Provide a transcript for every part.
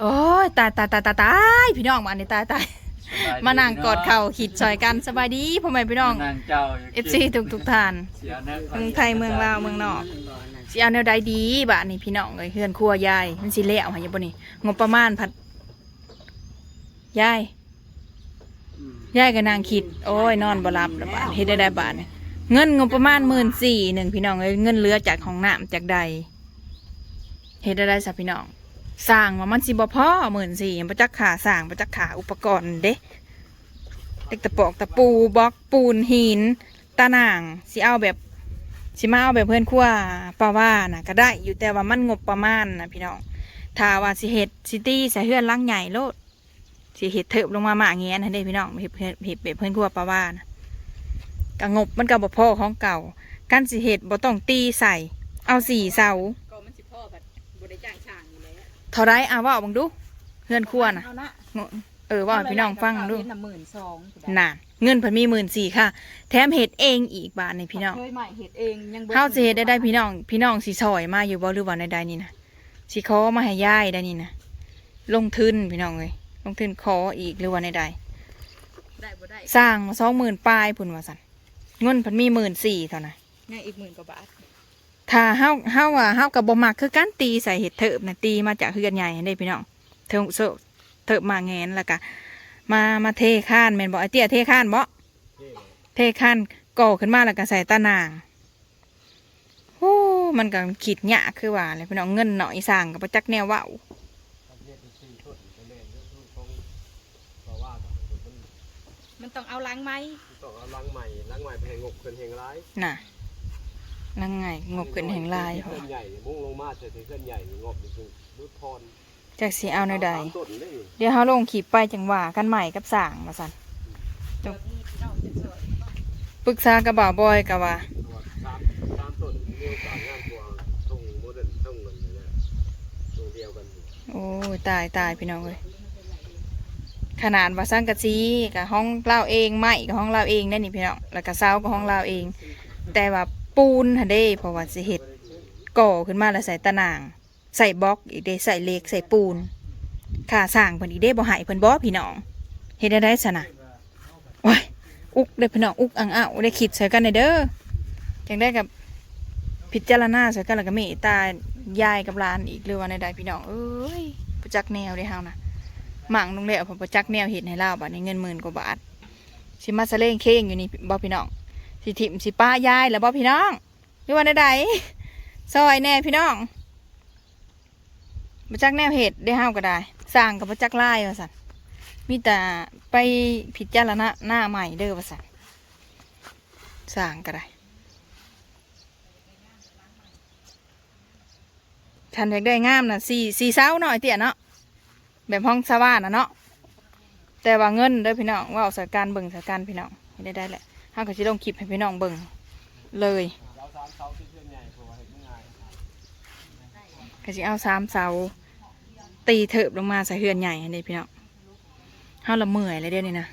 โอ้ยตายตายตายตายตายพี่น้องมาอันนี้ตายตายมานั่งกอดเข่าขีดซอยกันสบายดีพ่อแม่พี่น้องนางเจ้าเอฟซีทุกทุกๆท่านเสียนะเมืองไทยเมืองลาวเมืองนอกสิเอาแนวใดดีบ้านนี้พี่น้องเลยเฮือนครัวยายมันสิเละเอาให้ยังบ่นี่งบประมาณพัดยายยายก็นางคิด โอ้ยนอนบ่หลับแล้วบ้านเฮ็ดได้ได้บ้านนี่เงินงบประมาณหมื่นสี่หนึ่งพี่น้องเอ้ยเงินเหลือจากของน้ำจากใดเฮ็ดได้ได้สับพี่น้อง สร้างว่ามันสิบ่พอหมื่นสี่ประจักขาสร้างประจักขาอุปกรณ์เด้เด็กตะปอกตะปูบล็อกปูนหินตะนางสิเอาแบบสิมาเอาแบบเพื่อนครัวปาว่านะก็ได้อยู่แต่ว่ามันงบประมาณนะพี่น้องถ้าว่าสิเฮ็ดซิตี้ใส่เฮือนลังใหญ่โลดสิเฮ็ดเถิบลงมาหมาเงี้ยนะเด้พี่น้องเฮ็ดเฮ็ดแบบเพื่อนครัวปาว่านะก็งบมันก็บ่พอของเก่าการสิเฮ็ดบ่ต้องตีใส่เอาสี่เสา เท่าไรอะว่าเอาบังดูเฮือนครัวน่ะ เอานะเออว่าให้พี่น้องฟังดูเห็นน่ะหมื่นสองน่ะเงินเพิ่นมีหมื่นสี่ค่ะ แถมเฮ็ดเองอีกบาทนี่พี่น้องเคยใหม่เห็ดเองยังบิ่งเฮาสิเฮ็ดได้ได้พี่น้อง พี่น้องสิซอยมาอยู่บ่หรือว่าในใดนี่นะสิขอมาให้ยายได้นี่นะลงทุนพี่น้องเอ้ยลงทุนขออีกหรือว่าในใดได้บ่ได้สร้างมาสองหมื่นปลายพุ่นว่าซั่นเงินเพิ่นมีหมื่นสี่เท่านั้นยังอีกหมื่นกว่าบาท ถ้าเฮาเฮาว่าเฮากับบ่มักคือการตีใส่เห็ดเถิบน่ะตีมาจากเฮือนใหญ่ให้ได้พี่น้องเถิบโซเถิบมาแงนแล้วก็มามาเทข้านแม่นบ่ไอเตี้ยเทข้านบ่เทข้านก่อขึ้นมาแล้วก็ใส่ตะนางโอ้มันก็ขีดหยากคือว่าเลยพี่น้องเงินหน่อยสร้างกับประจักแนวเว้ามันต้องเอาล้างไหมต้องเอาลังใหม่ลังใหม่ไปให้งบเกินแห่งร้ายน่ะ นั่งไงงบขึ้นแห่งลายเคลื่อนใหญ่มุ่งลงมาเจเคลื่อนใหญ่งบจรุดพรจากสีเอาในใด เดี๋ยวเฮาลงขีดไปจังหวะกันใหม่กับสร้างมาสันจบปรึกษากับบ่าวบอยกับว่าโอ้ตายตายพี่น้องเลยขนาดว่าสร้างกระซีกับห้องเราเองไม้กับห้องเราเองได้นี่พี่น้องแล้วก็เสากับห้องเราเอง แต่ว่า ปูนฮะเด้เพราะว่าสิเฮ็ดก่อขึ้นมาแล้วใส่ตะนาง ใส่บล็อกอีกเด้ใส่เหล็กใส่ปูนค่าสร้างเพิ่นอีกเด้บ่ใหายเพิ่นบ่พี่น้องเฮ็ดได้ได้ซะนะโอ้ยอุกเด้พี่น้องอุกอังอ้าวได้คิดใส่กันเด้อจังได้กับพิจารณาใส่กันแล้วก็เมตตายายกับหลานอีกหรือว่าในใดพี่น้องเอ้ยประจักแนวเด้เฮานะหมั่งลงแล้วผมประจักแนวเฮ็ดให้เล่าบัดนี้เงินหมื่นกว่าบาทสิมาสะเลงเค้งอยู่นี่บ่พี่น้อง สิถิมสิป้ายายแล้วบ่พี่น้องหรือว่าใดๆซอยแน่พี่น้องมาจักแนวเห็ดได้ห้าวก็ได้สร้างกับมาจักไล่ว่าสันมีแต่ไปผิดจารณะหน้าใหม่เด้อว่าสันสร้างก็ได้ฉันอยากได้งามนะสี่สี่เสาหน่อยเตี้ยเนาะแบบห้องสว่านนะเนาะแต่ว่าเงินเด้อพี่น้องว่าเอาสการเบิ่งสการพี่น้องได้ได้แหละาก็สิลงคลิปให้พี่น้องเบิ่งเลยเราสามเสาที่เคลื่อนใหญ่เพราะว่าเห็นง่ายก็สิเอาสามเสาตีเถิบลงมาใส่เฮือนใหญ่อันนี้พี่น้องเฮาละเมื่อยเลยเดี๋ยวนี้นะ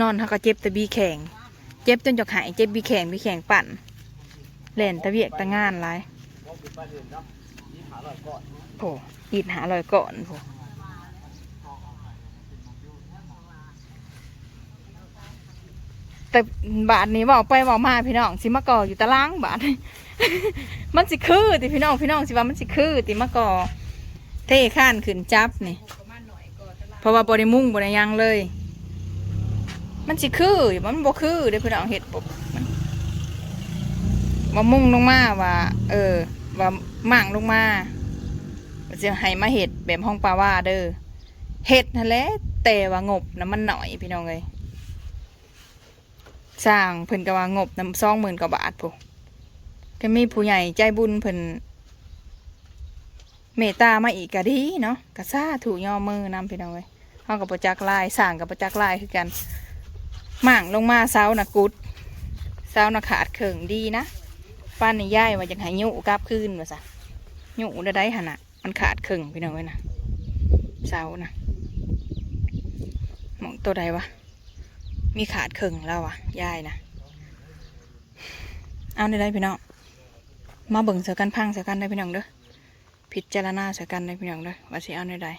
นอนเฮาก็เจ็บต่บีแข็งเจ็บจนจะหายเจ็บบีแข็งบีแข็งปั่นเล่นตะเวียกตะงานหลายโผอีดหาลอยก่อนโผ แต่บาทนี้บอกไปบอกมาพี่น้องสิมาก่ออยู่ตารางบาทมันสิคือติพี่น้องพี่น้องสิว่ามันสิคือติมาก่อเท่ข้านขึ้นจับนี่เพราะว่าบริมุ่งบริยังเลย มันสิคือมันบ่คือเด้พี่น้องเห็ดปบมันมามุ่งลงมาว่า เออ ว่ามั่งลงมาว่าจะให้มาเห็ดแบบห้องปลาว่าเด้อเห็ดนั่นแหละแต่ว่างบนะมันหน่อยพี่น้องเลย สร้างเพิ่นก็ว่างบน้ำสองหมื่นกว่าบาทพูก็มีผู้ใหญ่ใจบุญเพิ่นเมตตามาอีกก็ดีเนาะก็ซาถูกย่อมือนำพี่น้องเลยเฮากับประจักษ์ลายสร้างกับประจักษ์ลายคือกันมั่งลงมาเสานะกุดเสานะขาดเข่งดีนะป้านในย่ายว่าจะให้ยุกลับคืนว่าซะยุได้ได้หันน่ะมันขาดเข่งพี่น้องเว้ยนะเสานะมองตัวใดวะ มีขาดเข่งแล้ววะยายนะเอาได้ไพี่น้องมาเบิ่งเสือกันพังเสือกันได้พี่น้องเด้อพิจารณาเสือกันได้พี่น้องเด้อว่าสิเอาได้ใด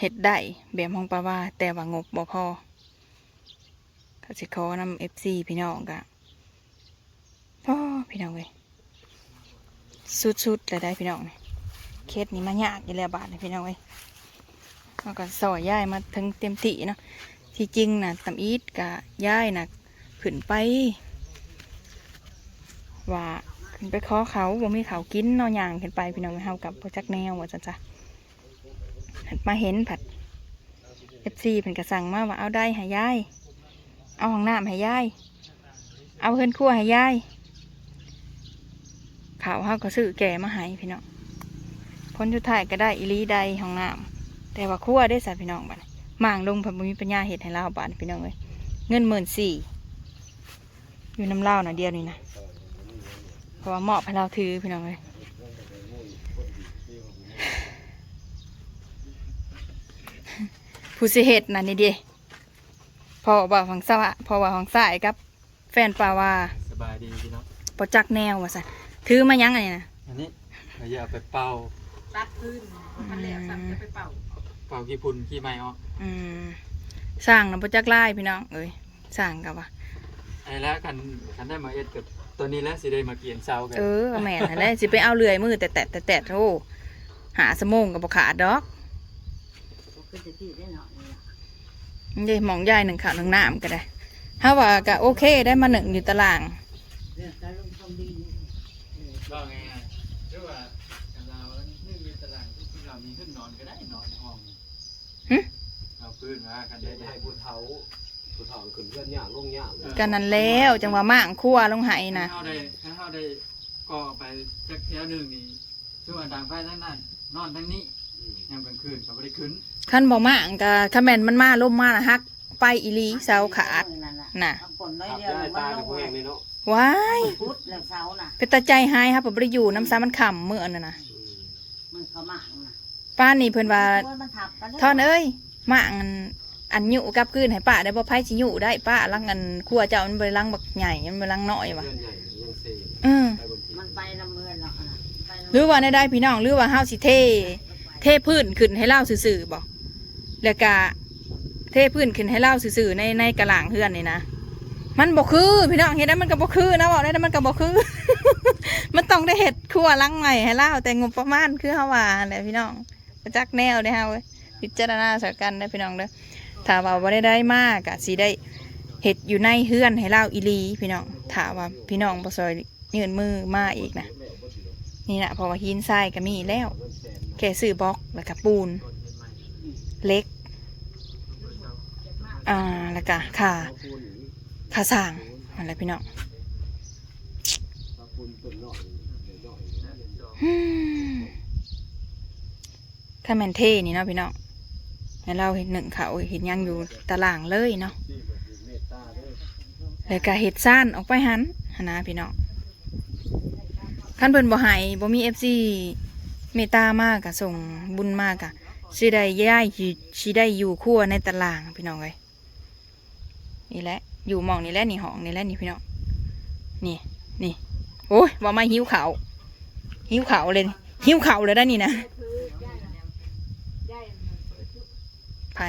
เฮ็ดได้แบบห้องปลาว่า แต่ว่างบบ่พอก็สิขอนำ FC พี่น้องกะพ่อพี่น้องเว้ยสุดๆเลยได้พี่น้องนี่เคสนี้มายากอยู่แล้วบาทนี่พี่น้องเว้ยเราก็สอยย้ายมาถึงเต็มที่เนาะ ที่จริงน่ะตำอีทกะย้ายน่ะขึ้นไป ว่าขึ้นไปขอเขาบ่มีเขากินเนอย่างขึ้นไปพี่น้องเฮากับโปรจักแนวว่าจังจ้ะหันมาเห็นผัดเอฟซีเพิ่นก็สั่งมาว่าเอาได้ให้ยาย เอาห้องน้ำให้ยาย เอาเฮือนครัวให้ยายข้าวเฮาก็ซื้อแก่มาให้พี่น้องผลสุดท้ายก็ได้อีลีใดห้องน้ำแต่ว่าครัวได้สะพี่น้องบัดนี้ หม่างลงเพิ่นบ่มีปัญญาเฮ็ดให้เราบาดนี้พี่น้องเอ้ยเงินหมื่นสี่อยู่น้ำเล่าวน่ะเดียวนี่นะเพราะว่ามอบให้เราถือพี่น้องเลยผู้สิเหตุนั่นนี่เดีพอว่าฝั่งสวะพอว่าฝั่งสายกับ แฟนป่าว่าสบายดีพี่น้องปจักแนวว่าสันถือมายังไงนะอันนี้เราจะเอาไปเป่าตัดพื้นมันแล้วซ้ำจะไปเป่าเป่าขี้พุ่นขี้ไม้ออก อืมสร้างนะปจักไล่พี่น้องเอ้ยสร้างกับว่าไอ้แล้วกันกันได้มาเอ็ดกับตัวนี้แล้วสิได้มาเกียนเสากันเออแม่นนั่นแหละสิไปเอาเลื่อยมือแต่แต่แต่แต่โอ้หาสมงกับบขาดดอกคือจะพี่ได้หน่อยนี่ล่ะนี่เด้หมองยายหนึ่งข่าวหนึ่งน้ำก็ได้ถ้าว่าก็โอเคได้มาหนึ่งอยู่ตารางเรื่องการลงทุนดีนี่ก็ไงๆคือว่ากันเรานึ่งมีตารางที่เรามีขึ้นนอนก็ได้นอนในห้องหึเอา พื้นมากันเดี๋ได้ยวจะได้ให้ผู้เฒ่าผู้เฒ่าขึ้นเพื่อนย่างลงย่างเลยกันนั้นแล้วจังว่าม่างคั่วลงไหนะถ้าได้ถ้าเขาได้ก่อไปจักแถวหนึ่งนี่ช่วงดังไฟทั้งนั้น นอนทั้งนี้อืมยามกลางคืนก็ไม่ได้ขึ้นขั้นบ่ม่างก็ถ้าแม่นมันมาล่มมานะฮักไปอีหลีเสาขาดนั่นน่ะน่ะเอาฝนน้อยขับเดียวได้มันตายลกับงพวกมาเองนี่เนาะว้ายพุดแล้วเสาน่ะเป็นตาใจหายครับผมบ่ได้อยู่น้ำซ้ำมันขำเมื่อนั่นนะอืมมันเขาหมางน่ะป้านี่เพิ่นว่าโอ้ยมันทับกันเลยท่อนเอ้ย ม่างอันอันยุกลับคืนให้ป้าได้บ่ไผสิยุได้ป้าลังอันครัวเจ้ามันบ่ได้ลังบักใหญ่มันบ่ลังน้อยว่ะเพื่อนใหญ่ยังเซ่เออไปบนที่มันไปน้ำเมือนหรอกน่ะไปน้ำหรือว่าได้ได้พี่น้องหรือว่าเฮาสิเท เทพื้นขึ้นให้เล่าซื่อๆบ่แล้วก็เทพื้นขึ้นให้เล่าซื่อๆในในกระหล่างเฮือนนี่นะ มันบ่คือพี่น้องเฮ็ดได้มันก็บ่คือนะบอกได้แต่มันก็บ่คือ มันต้องได้เฮ็ดครัวหลังใหม่ให้เล่าแต่งบประมาณคือเฮาว่าแหละพี่น้องประจักแนวเด้อเฮาเว้ย พิจารณาส่กันได้พี่น้องเด้อถ้าว่าบ่ได้ได้มากก็สิได้เฮ็ดอยู่ในเฮือนให้เล่าอีลีพี่น้องถ้าว่าพี่น้องบ่ซอยยื่นมือมาอีกนะนี่นะเพราะว่าหินทรายก็มีแล้วแค่ซื้อบล็อกแล้วก็ปูนเล็กอ่าแล้วก็ค่าเอาปูนหนีค่าสร้างอะไรพี่น้องเอาปูนต้นหน่อยเดี๋ยวหน่อยอืมถ้าแมนเทนี่เนาะพี่น้อง ให้เราเห็นหนึ่งเขาเห็นยังอยู่ตารางเลยเนาะแล้วก็เห็ดซ่านออกไปหันหนะพี่น้องขั้นเพิ่นบ่ให้บ่มีเอฟซีเมตามากกะส่งบุญมากกะสิได้ย้ายสิได้อยู่ครัวในตารางพี่น้องเลยนี่แหละอยู่มองนี่แหละนี่ห้องนี่แหละนี่พี่น้องนี่นี่โอ้ยว่มาหิวเขาหิวเขาเลยหิวเขาเลยได้นี่นะ ไป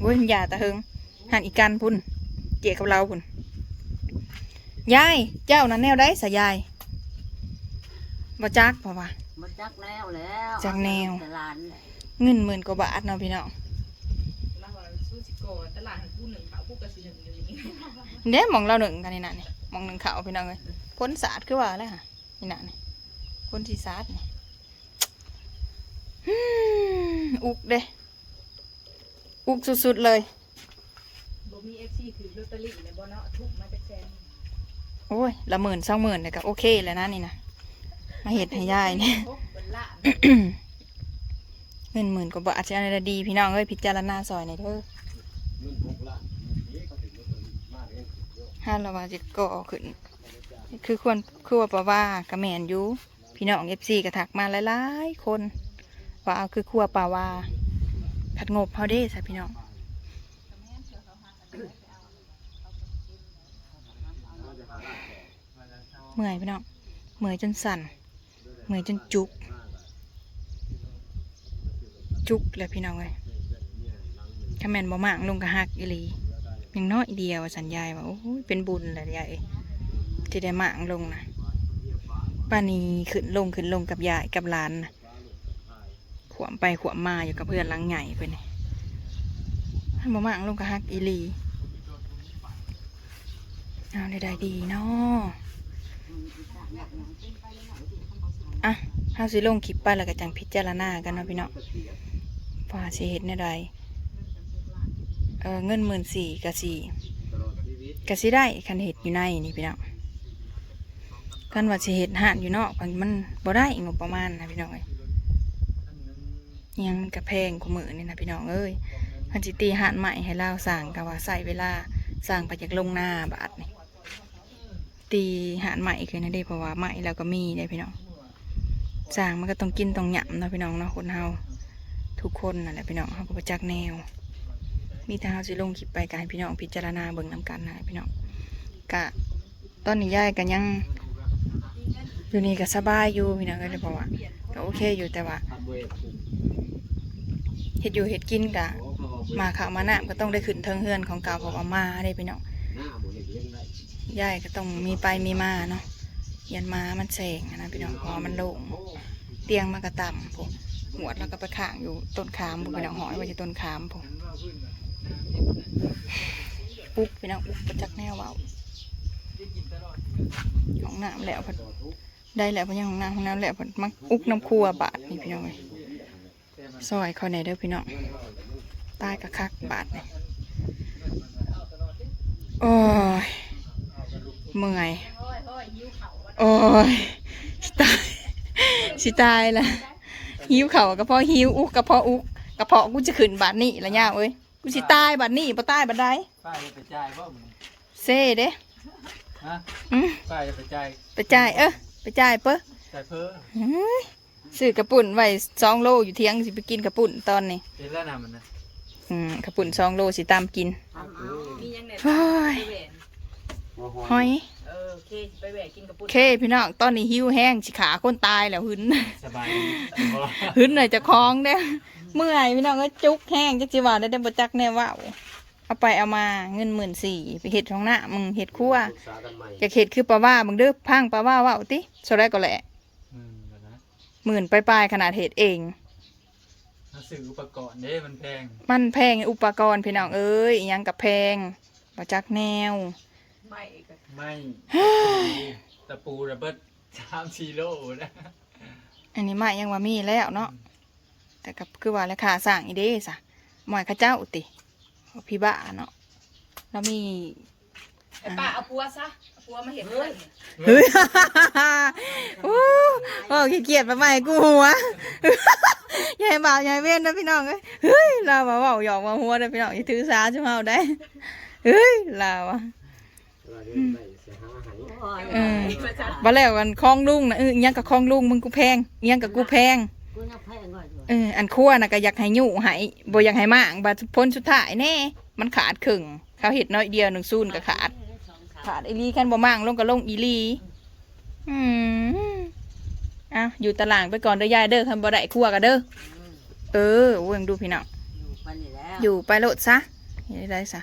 โอ้ยอย่าตะเฮงหันอีกกันพุ่นเกี่ยกับเราพุ่น ยาย เจ้านั้นแนวได้สะยายบ่จักเพราะว่ามันจักแนวแล้วจักแนวตลาดเลยเงินหมื่นกว่าบาทเนาะพี่น้องแล้วว่าสู้สิโกตลาดให้ผู้หนึ่งเขาผู้กระสิหนึ่งอยู่อย่างนี้เด้มองเราหนึ่งกันนี่น่ะนี่มองหนึ่งเขาพี่น้องเลยพ้นสาดคือว่าแล้วค่ะนี่น่ะนี่พ้นสีสาดนี่ฮึ่ม อุกเด้อุกสุดๆเลยบ่มีเอฟซีถือลอตเตอรี่ในบ่เนาะทุกมาจากแซนโอ้ยละหมื่นสองหมื่นเนี่ยก็โอเคแล้วนะนี่นะมาเห็ดให้ยายนี่พกเป็นละเงินหมื่นกว่าบาทจะอะไรดี พี่น้องเอ้ยพิจารณาซอยในอยเด้อเงินหกล้านนี่เขาถึงมาถึงมาเองเยอะห้าละว่าจิก่อขึ้น คือควรคือว่าปะว่ากระแมนอยู่พี่น้องเอฟซีกระถักมาหลายๆคน ว่าเอาคือครัวป่าวาผัดงบเฮาเด้สะพี่น้องเมื่อยพี่น้องเมื่อยจนสั่นเมื่อยจนจุก จุกแล้วพี่น้องเอ้ยถ้าแมนบ่มากลงก็ฮักอีลียังน้อยเดียวสัญญาว่าโอ้ยเป็นบุญแหละยายที่ได้มากลงนะป้านีขึ้นลงขึ้นลงกับยายกับหลานนะ ขวมไปขวมมาอยู่กับเพื่อนลังใหญ่เพิ่นนี่ถ้าบ่มากลงก็ฮักอีลีเอาได้ได้ดีเนาะอะเฮาสิลงคลิปไปแล้วก็จังพิจารณากันเนาะพี่เนาะว่าสิเฮ็ดแนวใดเออเงินหมื่นสี่กะสี่ตลอดชีวิตกะสิได้คันเฮ็ดอยู่ในนี่พี่น้องคันว่าสิเฮ็ดหานอยู่นอกมันมันบ่ได้งบประมาณนะพี่น้องเอ้ย อันนั้น อิห ยังมันกะแพงกว่ามือนี่นะพี่น้องเอ้ยคันสิตีหานใหม่ให้เราสร้างก็ว่าใช้เวลาสร้างไปจากลงหน้าบาทนี่ตีหานใหม่คือนั่นเด้เพราะว่าใหม่เราก็มีได้พี่น้องสร้างมันก็ต้องกินต้องหยำนะพี่น้องเนาะคนเฮาทุกคนนั่นแหละพี่น้องเฮาก็บ่จักแนว มีแต่เฮาสิลงคลิปไปก็ให้พี่น้องพิจารณาเบิ่งนํกันนะพี่น้องกะตอนนี้ยายก็ยังอยู่นี่ก็สบายอยู่พี่น้องก็เลยบอกว่าก็โอเคอยู่แต่ว่า เฮ็ดอยู่เฮ็ดกินกะมาข้าวมาน้ำก็ต้องได้ขึ้นเทิงเฮือนของเก่าของอามาได้พี่น้องหน้าบ่เห็นเรื่องไรยายก็ต้องมีไปมีมาเนาะยันมามันแสงนะพี่น้องเพอมันโล่งเตียงมันก็ต่ำผมหัวแล้วก็ไปข้างอยู่ต้นขามพี่น้องหอยไว้ที่ต้นขามผมปุ๊กพี่น้องปุ๊กประจักแนวเว้าของน้ำแล้วพิ่นได้แล้วพิ่นยังของน้ำของน้ำแล้วพิ่นมักอุกน้ำครัวบาทนี่พี่น้องเอ้ย ซอยเขาในเด้อพี่น้องตายกะคักบาทนี่โอ้ยเมื่อยโอ้ยโอ้ยยิ้วเขาอะโอ้ยสิตายสิตายละหิวเข่าวกระเพาะหิวอุกกระเพาะอุกกระเพาะกูจะขึ้นบาดนี้ละย่าเอ้ยกูสิตายบาดนี้บ่ตายบาดใดป้าจะไปจ่ายบ่มึงเซ่เด้ฮะอืมป้าจะไปจ่ายไปจ่ายเอ้อไปจ่ายเป้อจ่ายเพิ่มเฮ้ย ซื้อกระปุ่นไว้สองโลอยู่เที่ยงสิไปกินกระปุ่นตอนนี้เห็นแล้วนะมันนะอืมกระปุ่นสองโลสิตามกินทำเอามียังเนี่ยโอ้ยไปแหวนหอยเออโอเคไปแหวนกินกับปุ้นเคพี่น้องตอนนี้หิวแห้งสิขาคนตายแล้วหึน สบายดีบ่หึนหน่อยจะคล้องเด้อเมื่อยพี่น้องก็จุกแห้งจักจิว่าได้ได้บ่จักแน่ว่าเอาไปเอามาเงินหมื่นสี่ไปเห็ดท้องหน้ามึงเห็ดครั่วปรึกษากันใหม่ อยากเห็ดคือปลาว่ามึงเด้อพังปลาว่าว่าเอาติโซได้ก็แหละอืมเดี๋ยวนะ หมื่นปลายๆขนาดเห็ดเองหนังสืออุปกรณ์เด้มันแพงมันแพงอุปกรณ์พี่น้องเอ้ยอิหยังกับแพงบ่จักแนว ไม่ก็ไม่ตะปูระเบิดสามสี่โลนะอันนี้มายังว่ามีแล้วเนาะแต่กับคือว่าราคาสร้างอีเด้สะหมอยเข้าเจ้าติพี่บ้าเนาะแล้วมี ไอ้ป้าเอาปัวซะ เอาปัวมาเห็นเพื่อนเนี่ยเฮ้ยโอ้โอ้ขี้เกียจไปใหม่กูหัวยายบ่าวยายเว้นนะพี่น้องเอ้ยเฮ้ยเรามาเว่าหยอกมาหัวนะพี่น้องอย่าถือสาจุ่มเฮาได้เฮ้ยเราอะเวลาเรื่องไรเสียหาหายโอ้ยเออบ่แล้วกันคลองลุงนะเอออิหยังกับคลองลุงมึงกูแพงอิหยังกับกูแพง กูยังแพงหน่อยด้วยเอออันคั่วน่ะก็อยากให้ยู่ให้บ่อยากให้มากบัดพ้นสุดท้ายแน่ มันขาดครึ่งเขาเห็ดน้อยเดียวหนึ่งซูนก็ขาด ขาดอีหลีคันบ่มั่งลงก็ลงอีหลีอืมเอ้าอยู่ตารางไปก่อนเด้อยายเด้อคันบ่ได้คั่วก็เด้อเออโอ้ยยังดูพี่น้องอยู่ไปนี่แล้วอยู่ไปโลดซะเฮ็ดได้ซะ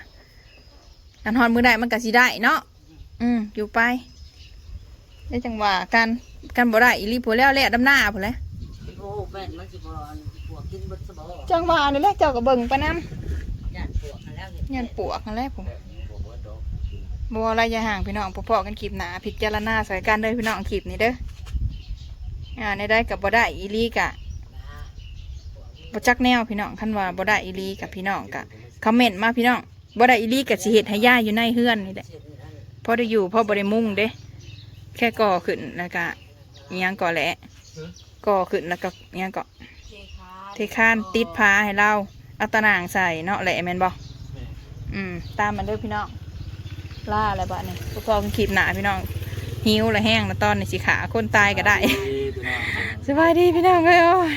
อันฮอนมือได้มันก็สิได้เนาะอืมอยู่ไปได้จังหวะกันกันบ่ได้อีหลีผัวแล้วแหละดำหน้าพุ่นแหละโอ้เป็นมันสิบอลปวกกินบดสบอจังหวะนี่แหละเจ้าก็เบิ่งไปนำย่านปวกกันแล้วเห็นยันปวกนั่นแหละผมบอกว่าดอก บ่อะไรอย่าห่างพี่น้องพอๆกันคลิปหนาพิจารณาใส่กันเด้อพี่น้องคลิปนี้เด้ออ่าในได้กับบ่ได้อีหลีกะบ่จักแนวพี่น้องคันว่าบ่ได้อีหลีกับพี่น้องกะคอมเมนต์มาพี่น้องบ่ได้อีหลีกะสิเฮ็ดให้ย่าอยู่ในเฮือนนี่แหละพอได้อยู่พอบ่ได้มุ่งเด้ แค่ก่อขึ้นแล้วก็อิหยังก่อแหละก่อขึ้นแล้วก็อิหยังก่อเคค่ะเทคานติดพาให้เราเอาตะนางใส่เนาะแหละแม่นบ่แม่อืม ตามมันเด้อพี่น้อง ล่าอะไรบ้านี่พวกเราคลิปหนาพี่น้องหิวและแห้งแล้วตอนนี้สิขาคนตายก็ได้ดีตัวน้องสบายดีพี่น้องเอ้ยโอ้ย